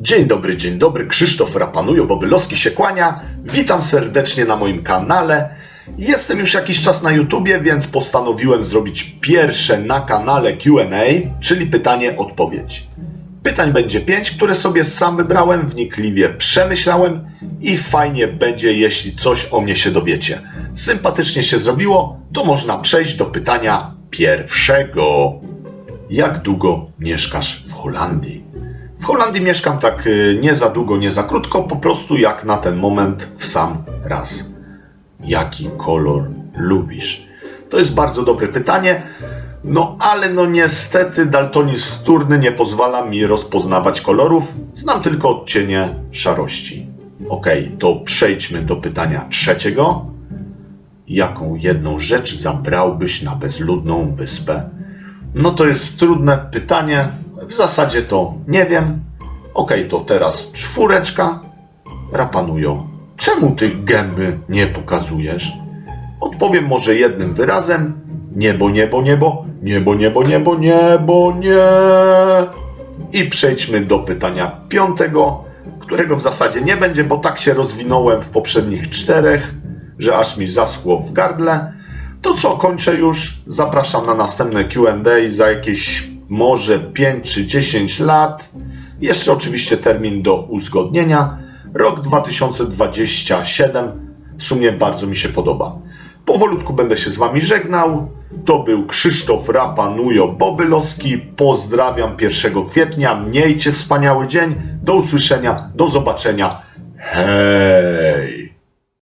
Dzień dobry, dzień dobry. Krzysztof Rapanujo, Bobylowski się kłania. Witam serdecznie na moim kanale. Jestem już jakiś czas na YouTubie, więc postanowiłem zrobić pierwsze na kanale Q&A, czyli pytanie-odpowiedź. Pytań będzie pięć, które sobie sam wybrałem, wnikliwie przemyślałem i fajnie będzie, jeśli coś o mnie się dowiecie. Sympatycznie się zrobiło, to można przejść do pytania pierwszego. Jak długo mieszkasz Holandii? W Holandii mieszkam tak y, nie za długo, nie za krótko, po prostu jak na ten moment w sam raz. Jaki kolor lubisz? To jest bardzo dobre pytanie. No ale no niestety daltonizm wtórny nie pozwala mi rozpoznawać kolorów. Znam tylko odcienie szarości. Okej, to przejdźmy do pytania trzeciego. Jaką jedną rzecz zabrałbyś na bezludną wyspę? No to jest trudne pytanie. W zasadzie to nie wiem. Okej, to teraz czwóreczka. Rapanują. Czemu ty gęby nie pokazujesz? Odpowiem może jednym wyrazem. Niebo, niebo, niebo, niebo, niebo, niebo, niebo, nie. I przejdźmy do pytania piątego, którego w zasadzie nie będzie, bo tak się rozwinąłem w poprzednich czterech, że aż mi zaschło w gardle. To co, kończę już. Zapraszam na następne QA za jakieś może 5 czy 10 lat. Jeszcze oczywiście termin do uzgodnienia. Rok 2027 w sumie bardzo mi się podoba. Powolutku będę się z Wami żegnał. To był Krzysztof Rapanujo Bobylowski. Pozdrawiam 1 kwietnia. Miejcie wspaniały dzień. Do usłyszenia, do zobaczenia. Hej!